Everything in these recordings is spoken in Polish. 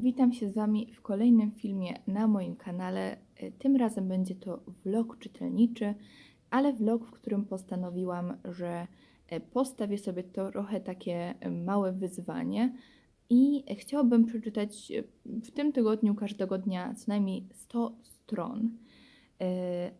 Witam się z Wami w kolejnym filmie na moim kanale. E, Tym razem będzie to vlog czytelniczy, ale vlog, w którym postanowiłam, że e, postawię sobie trochę takie e, małe wyzwanie i chciałabym przeczytać w tym tygodniu każdego dnia co najmniej 100 stron.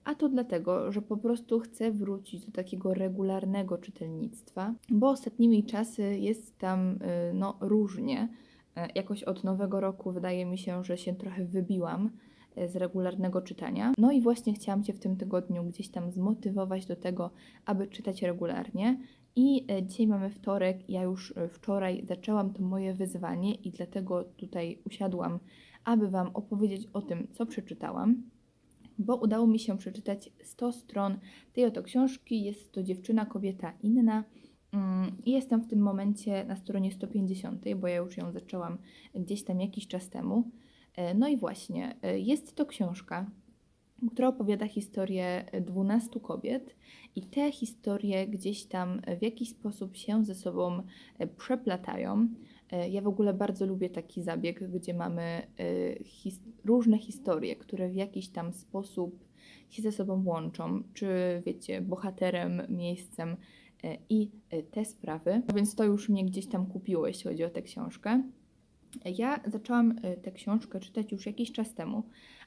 A to dlatego, że po prostu chcę wrócić do takiego regularnego czytelnictwa, bo ostatnimi czasy jest tam no, różnie. E, Jakoś od nowego roku wydaje mi się, że się trochę wybiłam e, z regularnego czytania. No i właśnie chciałam Cię w tym tygodniu gdzieś tam zmotywować do tego, aby czytać regularnie. I e, dzisiaj mamy wtorek, ja już wczoraj zaczęłam to moje wyzwanie i dlatego tutaj usiadłam, aby Wam opowiedzieć o tym, co przeczytałam bo udało mi się przeczytać 100 stron tej oto książki. Jest to Dziewczyna, kobieta inna. Mm, jestem w tym momencie na stronie 150, bo ja już ją zaczęłam gdzieś tam jakiś czas temu. E, No i właśnie, e, jest to książka, która opowiada historię 12 kobiet i te historie gdzieś tam w jakiś sposób się ze sobą e, przeplatają. Ja w ogóle bardzo lubię taki zabieg, gdzie mamy his- różne historie, które w jakiś tam sposób się ze sobą łączą, czy wiecie, bohaterem, miejscem i e, te sprawy. Więc to już mnie gdzieś tam kupiło, jeśli chodzi o tę książkę. Ja zaczęłam e, tę książkę czytać już jakiś czas temu,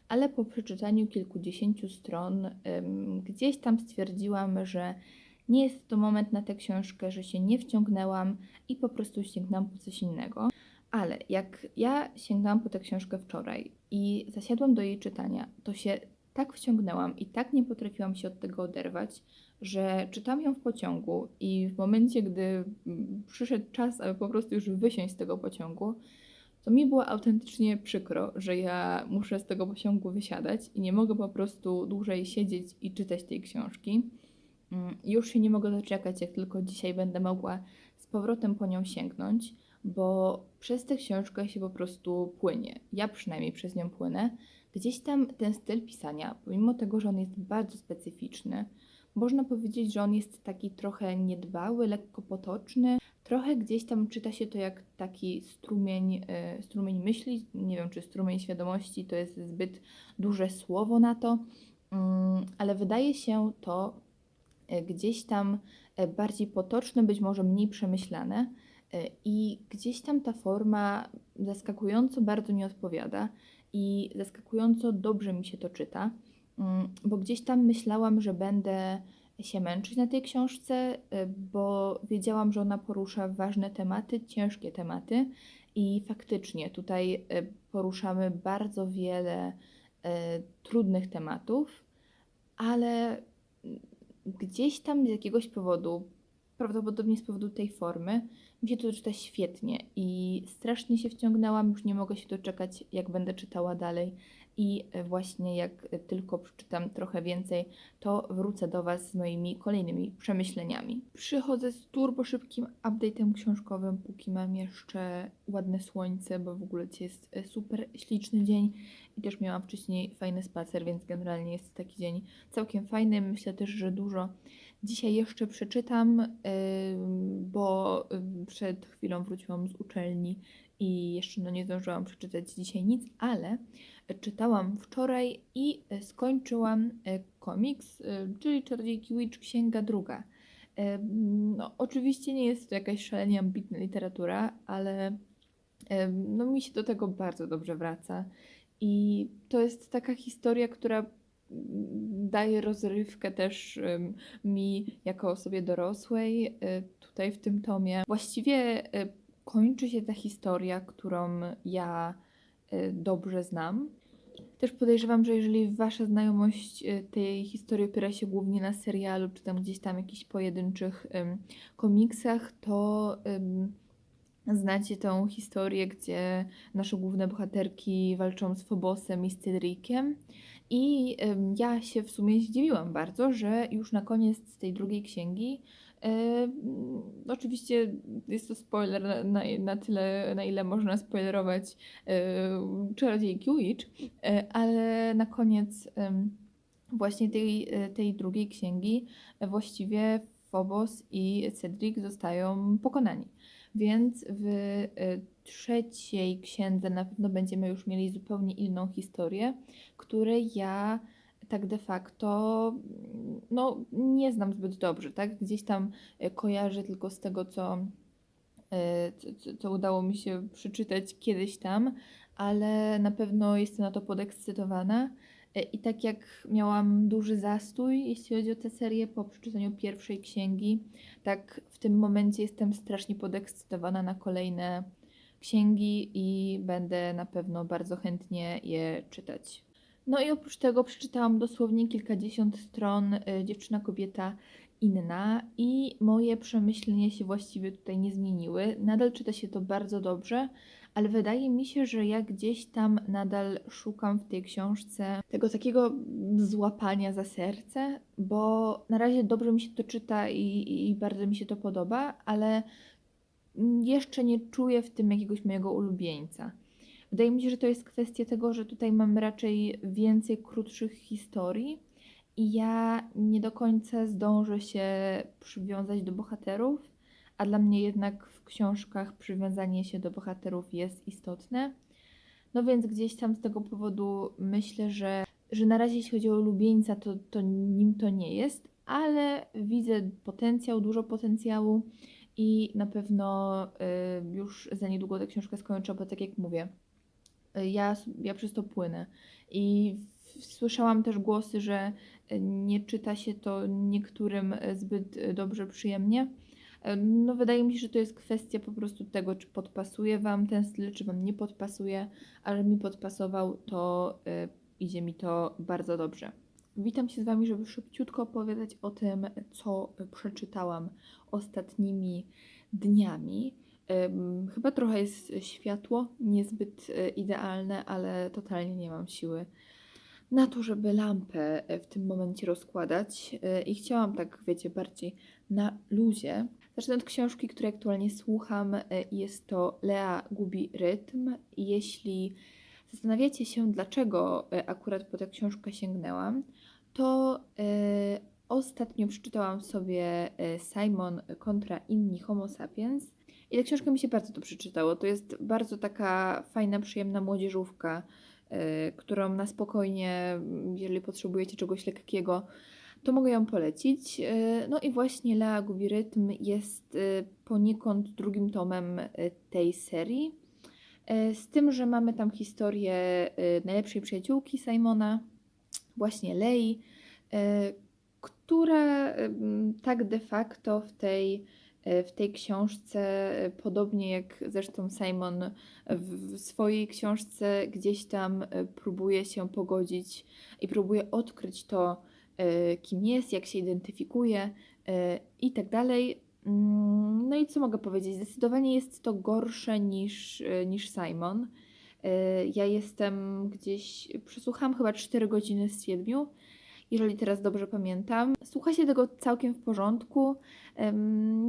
ale po przeczytaniu kilkudziesięciu stron gdzieś tam stwierdziłam, że nie jest to moment na tę książkę, że się nie wciągnęłam i po prostu sięgnęłam po coś innego. Ale jak ja sięgnęłam po tę książkę wczoraj i zasiadłam do jej czytania, to się tak wciągnęłam i tak nie potrafiłam się od tego oderwać, że czytam ją w pociągu i w momencie, gdy mm, przyszedł czas, aby po prostu już wysiąść z tego pociągu, to mi było autentycznie przykro, że ja muszę z tego pociągu wysiadać i nie mogę po prostu dłużej siedzieć i czytać tej książki. Mm, Już się nie mogę doczekać, jak tylko dzisiaj będę mogła z powrotem po nią sięgnąć, bo przez tę książkę się po prostu płynie. Ja przynajmniej przez nią płynę. Gdzieś tam ten styl pisania, pomimo tego, że on jest bardzo specyficzny, można powiedzieć, że on jest taki trochę niedbały, lekko potoczny. Trochę gdzieś tam czyta się to jak taki strumień, e, strumień myśli. Nie wiem, czy strumień świadomości to jest zbyt duże słowo na to, Mm, ale wydaje się to e, gdzieś tam e, bardziej potoczne, być może mniej przemyślane. I gdzieś tam ta forma zaskakująco bardzo mi odpowiada i zaskakująco dobrze mi się to czyta, bo gdzieś tam myślałam, że będę się męczyć na tej książce, e, bo wiedziałam, że ona porusza ważne tematy, ciężkie tematy i faktycznie tutaj e, poruszamy bardzo wiele e, trudnych tematów, ale gdzieś tam z jakiegoś powodu, prawdopodobnie z powodu tej formy, mi się to czyta świetnie i strasznie się wciągnęłam, już nie mogę się doczekać, jak będę czytała dalej. I właśnie jak tylko przeczytam trochę więcej, to wrócę do Was z moimi kolejnymi przemyśleniami. Przychodzę z turbo szybkim update'em książkowym, póki mam jeszcze ładne słońce, bo w ogóle dzisiaj jest e, super śliczny dzień i też miałam wcześniej fajny spacer, więc generalnie jest taki dzień całkiem fajny. Myślę też, że dużo dzisiaj jeszcze przeczytam, ym, bo przed chwilą wróciłam z uczelni i jeszcze no nie zdążyłam przeczytać dzisiaj nic, ale czytałam wczoraj i e, skończyłam e, komiks, e, czyli Czarodziejki Witch Księga Druga. No, oczywiście nie jest to jakaś szalenie ambitna literatura, ale no, mi się do tego bardzo dobrze wraca. I to jest taka historia, która mm, daje rozrywkę też mi jako osobie dorosłej tutaj w tym tomie. Właściwie kończy się ta historia, którą ja dobrze znam. Też podejrzewam, że jeżeli wasza znajomość e, tej historii opiera się głównie na serialu, czy tam gdzieś tam jakichś pojedynczych komiksach, to znacie tą historię, gdzie nasze główne bohaterki walczą z Phobosem i z Cedriciem. I ja się w sumie zdziwiłam bardzo, że już na koniec tej drugiej księgi e, mm, oczywiście jest to spoiler na, na, tyle, na ile można spoilerować e, Czarodziejki Witch, e, ale na koniec właśnie tej, e, tej drugiej księgi właściwie Phobos i Cedric zostają pokonani. Więc w trzeciej księdze na pewno będziemy już mieli zupełnie inną historię, której ja tak de facto no, nie znam zbyt dobrze, tak? Gdzieś tam e, kojarzę tylko z tego, co, e, co, co- co udało mi się przeczytać kiedyś tam, ale na pewno jestem na to podekscytowana. E, I tak jak miałam duży zastój, jeśli chodzi o tę serię, po przeczytaniu pierwszej księgi, tak w tym momencie jestem strasznie podekscytowana na kolejne księgi i będę na pewno bardzo chętnie je czytać. No i oprócz tego przeczytałam dosłownie kilkadziesiąt stron y, Dziewczyna, kobieta inna i moje przemyślenia się właściwie tutaj nie zmieniły. Nadal czyta się to bardzo dobrze, ale wydaje mi się, że ja gdzieś tam nadal szukam w tej książce tego takiego złapania za serce, bo na razie dobrze mi się to czyta i, i bardzo mi się to podoba, ale jeszcze nie czuję w tym jakiegoś mojego ulubieńca. Wydaje mi się, że to jest kwestia tego, że tutaj mamy raczej więcej krótszych historii i ja nie do końca zdążę się przywiązać do bohaterów, a dla mnie jednak w książkach przywiązanie się do bohaterów jest istotne. No więc gdzieś tam z tego powodu myślę, że, że na razie jeśli chodzi o ulubieńca, to, to nim to nie jest, ale widzę potencjał, dużo potencjału i na pewno y, już za niedługo tę książkę skończę, bo tak jak mówię, ja, ja przez to płynę. I słyszałam też głosy, że y, nie czyta się to niektórym y, zbyt y, dobrze, przyjemnie. No, wydaje mi się, że to jest kwestia po prostu tego, czy podpasuje Wam ten styl, czy Wam nie podpasuje, ale mi podpasował, to y, idzie mi to bardzo dobrze. Witam się z Wami, żeby szybciutko opowiadać o tym, co przeczytałam ostatnimi dniami. Chyba trochę jest światło, niezbyt e, idealne, ale totalnie nie mam siły na to, żeby lampę e, w tym momencie rozkładać. E, I chciałam tak, wiecie, bardziej na luzie. Zacznę od książki, której aktualnie słucham. Jest to Lea gubi rytm. Jeśli zastanawiacie się, dlaczego akurat po tę książkę sięgnęłam, to ostatnio przeczytałam sobie Simon kontra inni Homo sapiens i ta książka mi się bardzo dobrze czytało. To jest bardzo taka fajna, przyjemna młodzieżówka, e, którą na spokojnie, m, jeżeli potrzebujecie czegoś lekkiego, to mogę ją polecić. E, No i właśnie Lea gubi rytm jest e, poniekąd drugim tomem tej serii. Z tym, że mamy tam historię najlepszej przyjaciółki Simona, właśnie Lei, która tak de facto w tej, w tej książce, e, podobnie jak zresztą Simon w, w swojej książce, gdzieś tam e, próbuje się pogodzić i próbuje odkryć to, e, kim jest, jak się identyfikuje e, i tak dalej. Mm, No i co mogę powiedzieć? Zdecydowanie jest to gorsze niż, e, niż Simon. E, Ja jestem gdzieś, przesłuchałam chyba 4 godziny z 7, jeżeli teraz dobrze pamiętam. Słucha się tego całkiem w porządku.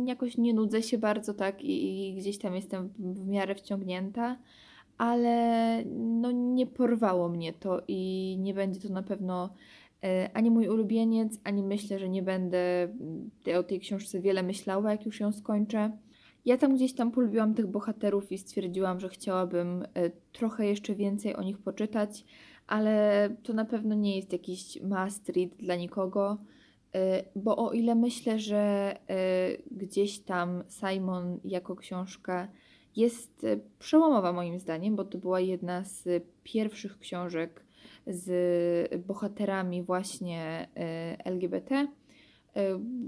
Jakoś nie nudzę się bardzo, tak, i, i gdzieś tam jestem w- miarę wciągnięta, ale no nie porwało mnie to i nie będzie to na pewno e, ani mój ulubieniec, ani myślę, że nie będę mm, o tej książce wiele myślała, jak już ją skończę. Ja tam gdzieś tam polubiłam tych bohaterów i stwierdziłam, że chciałabym e, trochę jeszcze więcej o nich poczytać, ale to na pewno nie jest jakiś must read dla nikogo, e, bo o ile myślę, że e, gdzieś tam Simon jako książka jest e, przełomowa moim zdaniem, bo to była jedna z pierwszych książek z bohaterami właśnie LGBT,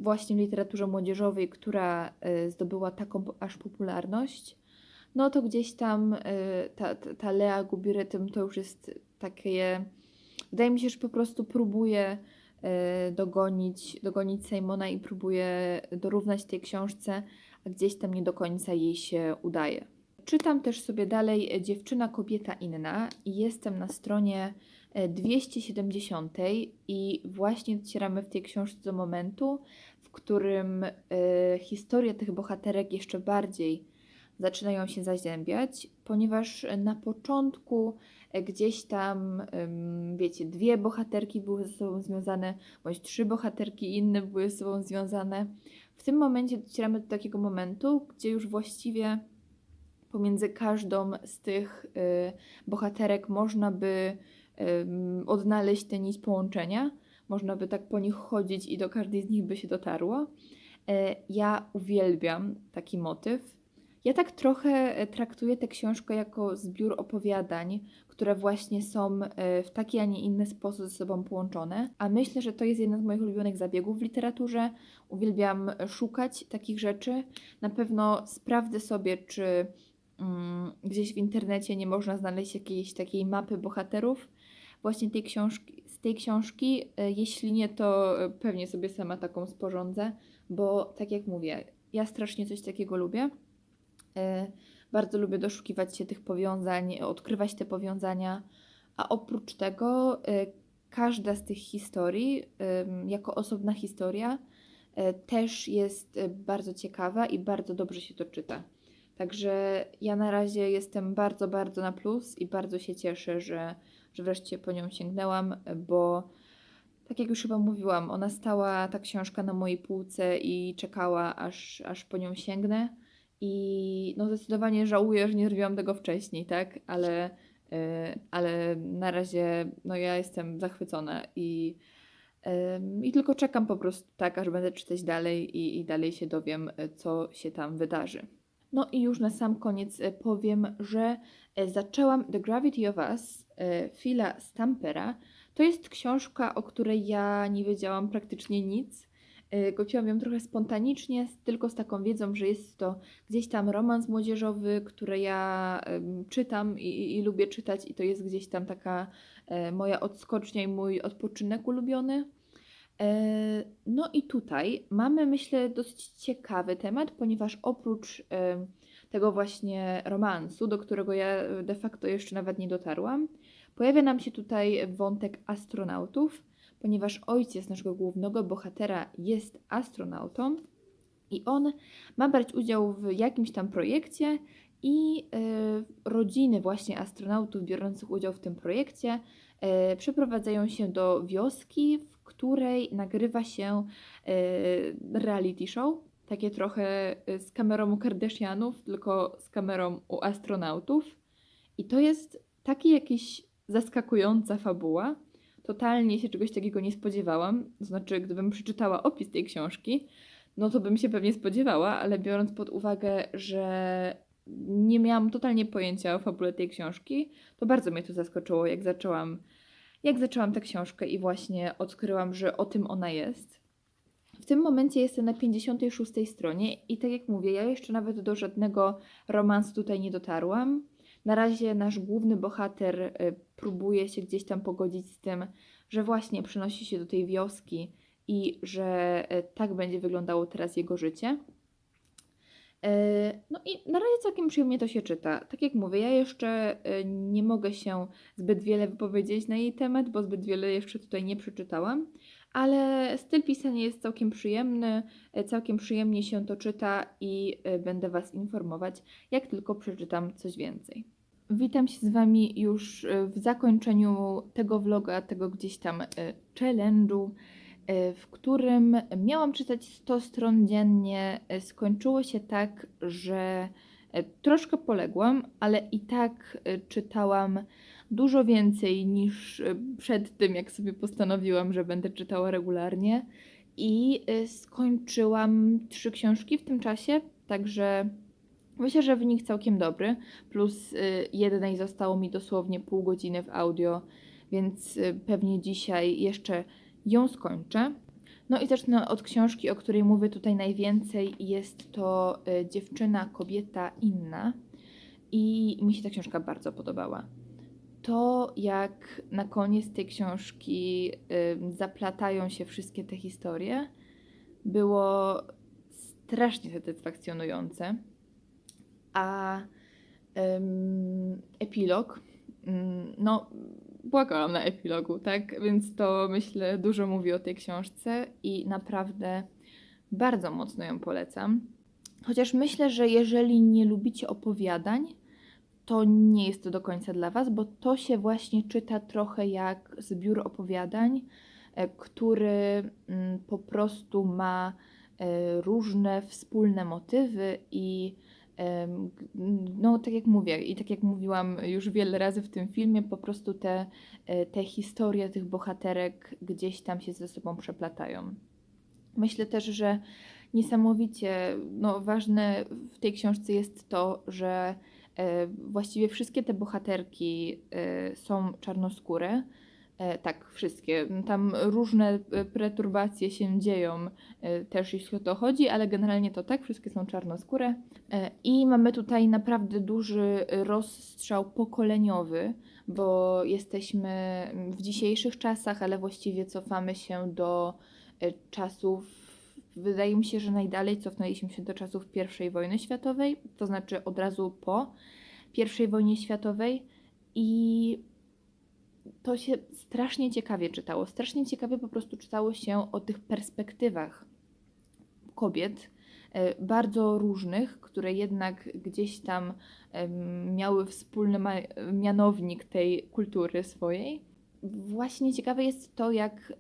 właśnie w literaturze młodzieżowej, która zdobyła taką aż popularność, no to gdzieś tam e, ta, ta, ta Lea gubi rytm to już jest takie. Wydaje mi się, że po prostu próbuje e, dogonić, dogonić Simona i próbuje dorównać tej książce, a gdzieś tam nie do końca jej się udaje. Czytam też sobie dalej e, Dziewczyna, kobieta inna i jestem na stronie e, 270 i właśnie docieramy w tej książce do momentu, w którym e, historia tych bohaterek jeszcze bardziej zaczynają się zazębiać, ponieważ na początku e, gdzieś tam, wiecie, dwie bohaterki były ze sobą związane, bądź trzy bohaterki inne były ze sobą związane. W tym momencie docieramy do takiego momentu, gdzie już właściwie pomiędzy każdą z tych y, bohaterek można by odnaleźć tę nić połączenia. Można by tak po nich chodzić i do każdej z nich by się dotarło. E, Ja uwielbiam taki motyw. Ja tak trochę e, traktuję tę książkę jako zbiór opowiadań, które właśnie są e, w taki, a nie inny sposób ze sobą połączone. A myślę, że to jest jeden z moich ulubionych zabiegów w literaturze. Uwielbiam szukać takich rzeczy. Na pewno sprawdzę sobie, czy mm, gdzieś w internecie nie można znaleźć jakiejś takiej mapy bohaterów właśnie tej książki, z tej książki. E, Jeśli nie, to pewnie sobie sama taką sporządzę, bo tak jak mówię, ja strasznie coś takiego lubię. E, Bardzo lubię doszukiwać się tych powiązań, odkrywać te powiązania, a oprócz tego e, każda z tych historii, jako osobna historia, e, też jest bardzo ciekawa i bardzo dobrze się to czyta. Także ja na razie jestem bardzo, bardzo na plus i bardzo się cieszę, że, że wreszcie po nią sięgnęłam, bo tak jak już chyba mówiłam, ona stała, ta książka na mojej półce i czekała, aż, aż po nią sięgnę. I no zdecydowanie żałuję, że nie zrobiłam tego wcześniej, tak? Ale, yy, ale na razie no ja jestem zachwycona i, ym, i tylko czekam po prostu tak, aż będę czytać dalej i, i dalej się dowiem, y, co się tam wydarzy. No i już na sam koniec y, powiem, że zaczęłam The Gravity of Us Phila Stampera. To jest książka, o której ja nie wiedziałam praktycznie nic. Y, Kupiłam ją trochę spontanicznie, tylko z taką wiedzą, że jest to gdzieś tam romans młodzieżowy, który ja czytam i, i, lubię czytać, i to jest gdzieś tam taka e, moja odskocznia i mój odpoczynek ulubiony. E, No i tutaj mamy, myślę, dosyć ciekawy temat, ponieważ oprócz tego właśnie romansu, do którego ja e, de facto jeszcze nawet nie dotarłam, pojawia nam się tutaj wątek astronautów, ponieważ ojciec naszego głównego bohatera jest astronautą i on ma brać udział w jakimś tam projekcie i e, rodziny właśnie astronautów biorących udział w tym projekcie e, przeprowadzają się do wioski, w której nagrywa się e, reality show. Takie trochę z kamerą u Kardashianów, tylko z kamerą u astronautów. I to jest taki jakiś zaskakująca fabuła. Totalnie się czegoś takiego nie spodziewałam. Znaczy, gdybym przeczytała opis tej książki, no to bym się pewnie spodziewała, ale biorąc pod uwagę, że nie miałam totalnie pojęcia o fabule tej książki, to bardzo mnie to zaskoczyło, jak zaczęłam, jak zaczęłam tę książkę i właśnie odkryłam, że o tym ona jest. W tym momencie jestem na 56 stronie i tak jak mówię, ja jeszcze nawet do żadnego romansu tutaj nie dotarłam. Na razie nasz główny bohater y, próbuje się gdzieś tam pogodzić z tym, że właśnie przenosi się do tej wioski i że y, tak będzie wyglądało teraz jego życie. E, No i na razie całkiem przyjemnie to się czyta. Tak jak mówię, ja jeszcze nie mogę się zbyt wiele wypowiedzieć na jej temat, bo zbyt wiele jeszcze tutaj nie przeczytałam, ale styl pisania jest całkiem przyjemny, całkiem przyjemnie się to czyta i będę Was informować, jak tylko przeczytam coś więcej. Witam się z Wami już e, w zakończeniu tego vloga, tego gdzieś tam e, challenge'u e, w którym miałam czytać 100 stron dziennie. Skończyło się tak, że troszkę poległam, ale i tak czytałam dużo więcej niż przed tym, jak sobie postanowiłam, że będę czytała regularnie. I skończyłam trzy książki w tym czasie, także myślę, że wynik całkiem dobry. Plus e, jednej zostało mi dosłownie pół godziny w audio, więc e, pewnie dzisiaj jeszcze ją skończę. No i zacznę od książki, o której mówię tutaj najwięcej. Jest to y, Dziewczyna, kobieta inna. I mi się ta książka bardzo podobała. To, jak na koniec tej książki y, zaplatają się wszystkie te historie, było strasznie satysfakcjonujące. A epilog, ym, no, płakałam na epilogu, tak? Więc to myślę dużo mówi o tej książce i naprawdę bardzo mocno ją polecam. Chociaż myślę, że jeżeli nie lubicie opowiadań, to nie jest to do końca dla Was, bo to się właśnie czyta trochę jak zbiór opowiadań, e, który mm, po prostu ma e, różne wspólne motywy i No, tak jak mówię i tak jak mówiłam już wiele razy w tym filmie, po prostu te, e, te historie tych bohaterek gdzieś tam się ze sobą przeplatają. Myślę też, że niesamowicie no, ważne w tej książce jest to, że e, właściwie wszystkie te bohaterki e, są czarnoskóre. E, tak, wszystkie. Tam różne e, perturbacje się dzieją e, też jeśli o to chodzi, ale generalnie to tak, wszystkie są czarnoskóre. I mamy tutaj naprawdę duży rozstrzał pokoleniowy, bo jesteśmy w dzisiejszych czasach, ale właściwie cofamy się do czasów, wydaje mi się, że najdalej cofnęliśmy się do czasów I wojny światowej, to znaczy od razu po I wojnie światowej i to się strasznie ciekawie czytało. Strasznie ciekawie po prostu czytało się o tych perspektywach kobiet, e, bardzo różnych, które jednak gdzieś tam miały wspólny mianownik tej kultury swojej. Właśnie ciekawe jest to, jak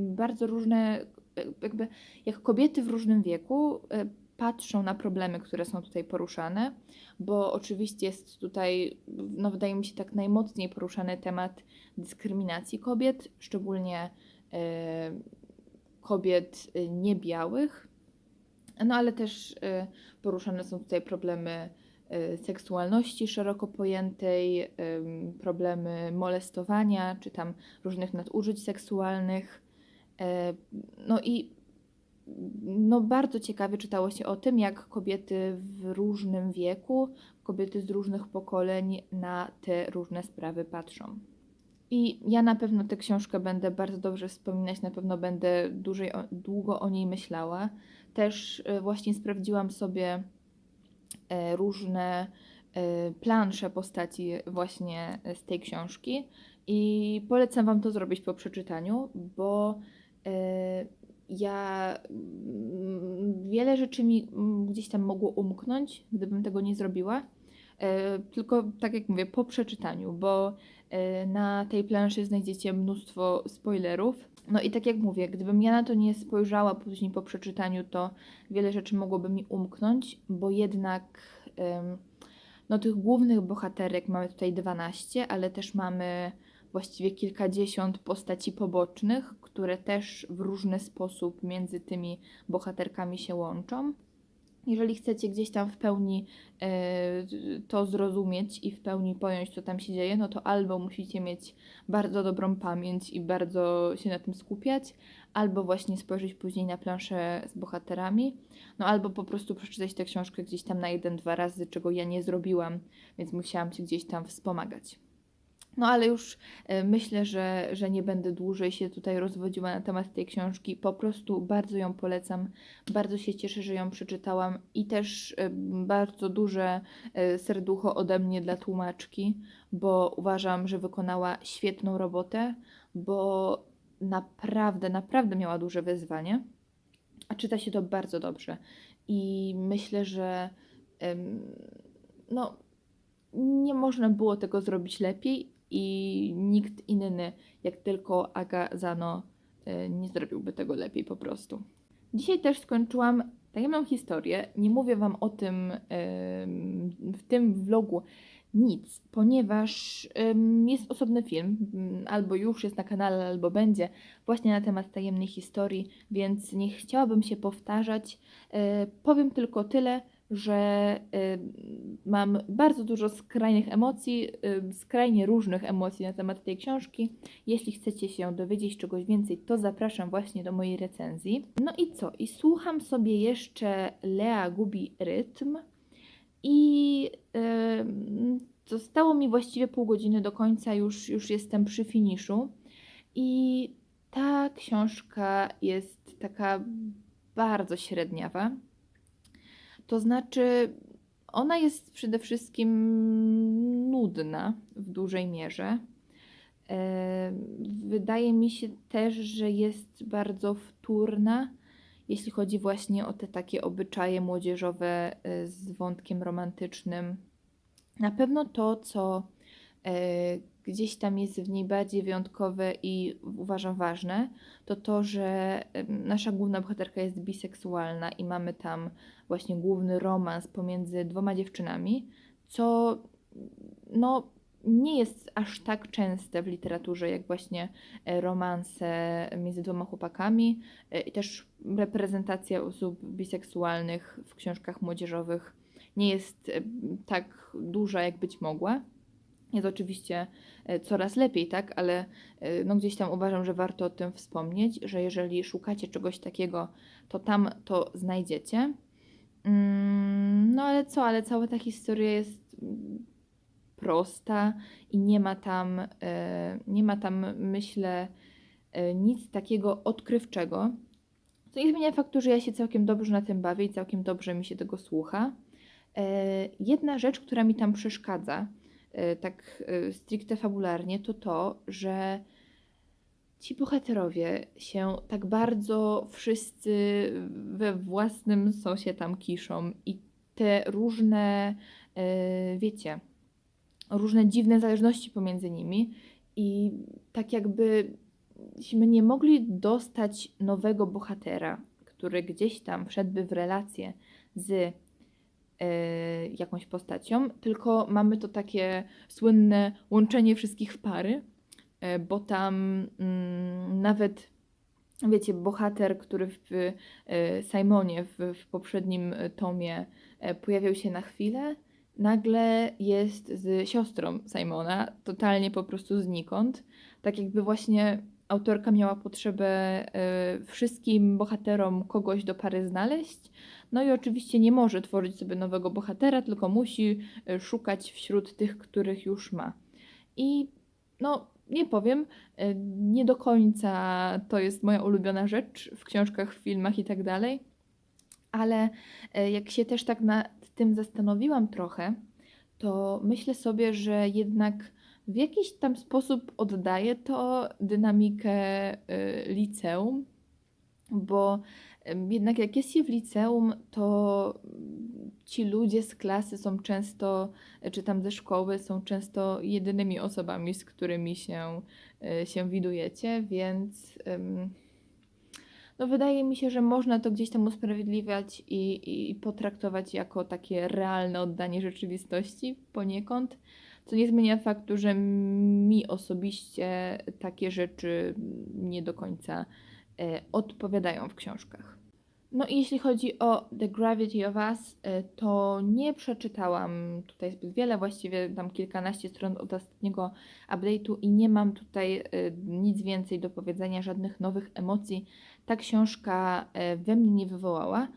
bardzo różne, e, jakby jak kobiety w różnym wieku e, patrzą na problemy, które są tutaj poruszane, bo oczywiście jest tutaj, no wydaje mi się, tak najmocniej poruszany temat dyskryminacji kobiet, szczególnie e, kobiet e, niebiałych, no ale też e, poruszane są tutaj problemy seksualności szeroko pojętej, em, problemy molestowania, czy tam różnych nadużyć seksualnych. No i no bardzo ciekawie czytało się o tym, jak kobiety w różnym wieku, kobiety z różnych pokoleń na te różne sprawy patrzą. I ja na pewno tę książkę będę bardzo dobrze wspominać, na pewno będę dłużej, długo o niej myślała. Też e, właśnie sprawdziłam sobie e, różne e, plansze postaci właśnie z tej książki i polecam Wam to zrobić po przeczytaniu, bo ja mm, wiele rzeczy mi mm, gdzieś tam mogło umknąć, gdybym tego nie zrobiła. E, Tylko tak jak mówię, po przeczytaniu, bo e, na tej planszy znajdziecie mnóstwo spoilerów. No i tak jak mówię, gdybym ja na to nie spojrzała później po przeczytaniu, to wiele rzeczy mogłoby mi umknąć, bo jednak no tych głównych bohaterek mamy tutaj 12, ale też mamy właściwie kilkadziesiąt postaci pobocznych, które też w różny sposób między tymi bohaterkami się łączą. Jeżeli chcecie gdzieś tam w pełni e, to zrozumieć i w pełni pojąć, co tam się dzieje, no to albo musicie mieć bardzo dobrą pamięć i bardzo się na tym skupiać, albo właśnie spojrzeć później na planszę z bohaterami, no albo po prostu przeczytać tę książkę gdzieś tam na jeden, dwa razy, czego ja nie zrobiłam, więc musiałam się gdzieś tam wspomagać. No ale już e, myślę, że, że nie będę dłużej się tutaj rozwodziła na temat tej książki. Po prostu bardzo ją polecam. Bardzo się cieszę, że ją przeczytałam i też e, bardzo duże e, serducho ode mnie dla tłumaczki, bo uważam, że wykonała świetną robotę, bo naprawdę, naprawdę miała duże wyzwanie, a czyta się to bardzo dobrze. I myślę, że no, nie można było tego zrobić lepiej i nikt inny, jak tylko Aga Zano, e, nie zrobiłby tego lepiej po prostu. Dzisiaj też skończyłam tajemną historię. Nie mówię Wam o tym w tym vlogu nic, ponieważ jest osobny film, m, albo już jest na kanale, albo będzie, właśnie na temat tajemnej historii, więc nie chciałabym się powtarzać. E, Powiem tylko tyle, że e, mam bardzo dużo skrajnych emocji, e, skrajnie różnych emocji na temat tej książki. Jeśli chcecie się dowiedzieć czegoś więcej, to zapraszam właśnie do mojej recenzji. No i co? I słucham sobie jeszcze Lea gubi rytm i e, zostało mi właściwie pół godziny do końca, już, już jestem przy finiszu. I ta książka jest taka bardzo średniawa. To znaczy, ona jest przede wszystkim nudna w dużej mierze. E, Wydaje mi się też, że jest bardzo wtórna, jeśli chodzi właśnie o te takie obyczaje młodzieżowe e, z wątkiem romantycznym. Na pewno to, co e, gdzieś tam jest w niej bardziej wyjątkowe i uważam ważne, to to, że nasza główna bohaterka jest biseksualna i mamy tam właśnie główny romans pomiędzy dwoma dziewczynami, co no, nie jest aż tak częste w literaturze, jak właśnie e, romanse między dwoma chłopakami e, i też reprezentacja osób biseksualnych w książkach młodzieżowych nie jest tak duża, jak być mogła. Jest oczywiście e, coraz lepiej, tak, ale e, no gdzieś tam uważam, że warto o tym wspomnieć, że jeżeli szukacie czegoś takiego, to tam to znajdziecie. Mm, No ale co, ale cała ta historia jest mm, prosta i nie ma tam, e, nie ma tam myślę, nic takiego odkrywczego. Co nie zmienia faktu, że ja się całkiem dobrze na tym bawię i całkiem dobrze mi się tego słucha. Jedna rzecz, która mi tam przeszkadza, tak e, stricte fabularnie, to to, że ci bohaterowie się tak bardzo wszyscy we własnym sosie tam kiszą i te różne, e, wiecie, różne dziwne zależności pomiędzy nimi i tak jakbyśmy nie mogli dostać nowego bohatera, który gdzieś tam wszedłby w relację z e, jakąś postacią, tylko mamy to takie słynne łączenie wszystkich w pary, e, bo tam mm, nawet wiecie, bohater, który w e, Simonie w, w poprzednim e, tomie e, pojawiał się na chwilę, nagle jest z siostrą Simona, totalnie po prostu znikąd. Tak jakby właśnie autorka miała potrzebę e, wszystkim bohaterom kogoś do pary znaleźć. No i oczywiście nie może tworzyć sobie nowego bohatera, tylko musi e, szukać wśród tych, których już ma. I no, nie powiem, e, nie do końca to jest moja ulubiona rzecz w książkach, filmach i tak dalej, ale jak się też tak nad tym zastanowiłam trochę, to myślę sobie, że jednak w jakiś tam sposób oddaje to dynamikę e, liceum, bo jednak jak jest się w liceum, to mm, ci ludzie z klasy są często, czy tam ze szkoły, są często jedynymi osobami, z którymi się, e, się widujecie, więc no wydaje mi się, że można to gdzieś tam usprawiedliwiać i, i potraktować jako takie realne oddanie rzeczywistości poniekąd, co nie zmienia faktu, że mi osobiście takie rzeczy nie do końca e, odpowiadają w książkach. No i jeśli chodzi o The Gravity of Us, e, to nie przeczytałam tutaj zbyt wiele, właściwie tam kilkanaście stron od ostatniego update'u i nie mam tutaj e, nic więcej do powiedzenia, żadnych nowych emocji ta książka we mnie nie wywołała.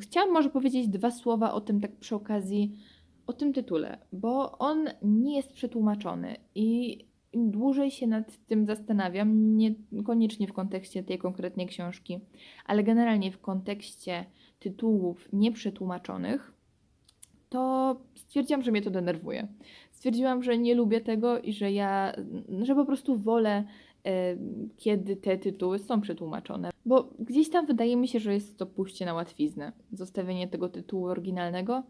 Chciałam może powiedzieć dwa słowa o tym tak przy okazji, o tym tytule, bo on nie jest przetłumaczony i im dłużej się nad tym zastanawiam, niekoniecznie w kontekście tej konkretnej książki, ale generalnie w kontekście tytułów nieprzetłumaczonych, to stwierdziłam, że mnie to denerwuje. Stwierdziłam, że nie lubię tego i że ja, że po prostu wolę, e, kiedy te tytuły są przetłumaczone. Bo gdzieś tam wydaje mi się, że jest to pójście na łatwiznę. Zostawienie tego tytułu oryginalnego,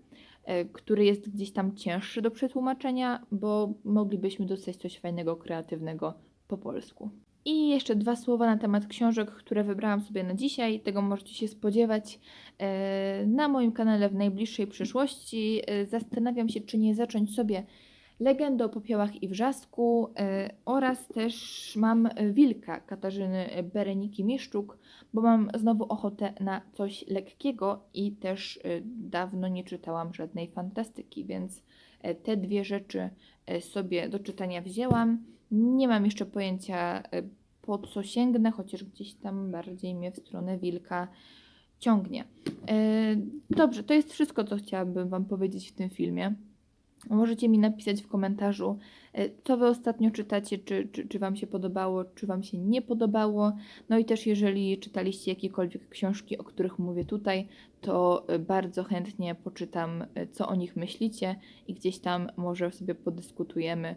który jest gdzieś tam cięższy do przetłumaczenia, bo moglibyśmy dostać coś fajnego, kreatywnego po polsku. I jeszcze dwa słowa na temat książek, które wybrałam sobie na dzisiaj. Tego możecie się spodziewać e, na moim kanale w najbliższej przyszłości. E, Zastanawiam się, czy nie zacząć sobie Legendę o popiołach i wrzasku e, oraz też mam Wilka Katarzyny Bereniki Mieszczuk, bo mam znowu ochotę na coś lekkiego i też e, dawno nie czytałam żadnej fantastyki, więc e, te dwie rzeczy sobie do czytania wzięłam. Nie mam jeszcze pojęcia po co sięgnę, chociaż gdzieś tam bardziej mnie w stronę wilka ciągnie. Dobrze, to jest wszystko, co chciałabym Wam powiedzieć w tym filmie. Możecie mi napisać w komentarzu, e, co Wy ostatnio czytacie, czy, czy, czy Wam się podobało, czy Wam się nie podobało. No i też, jeżeli czytaliście jakiekolwiek książki, o których mówię tutaj, to e, bardzo chętnie poczytam, e, co o nich myślicie i gdzieś tam może sobie podyskutujemy,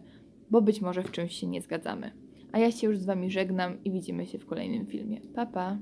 bo być może w czymś się nie zgadzamy. A ja się już z Wami żegnam i widzimy się w kolejnym filmie. Pa, pa!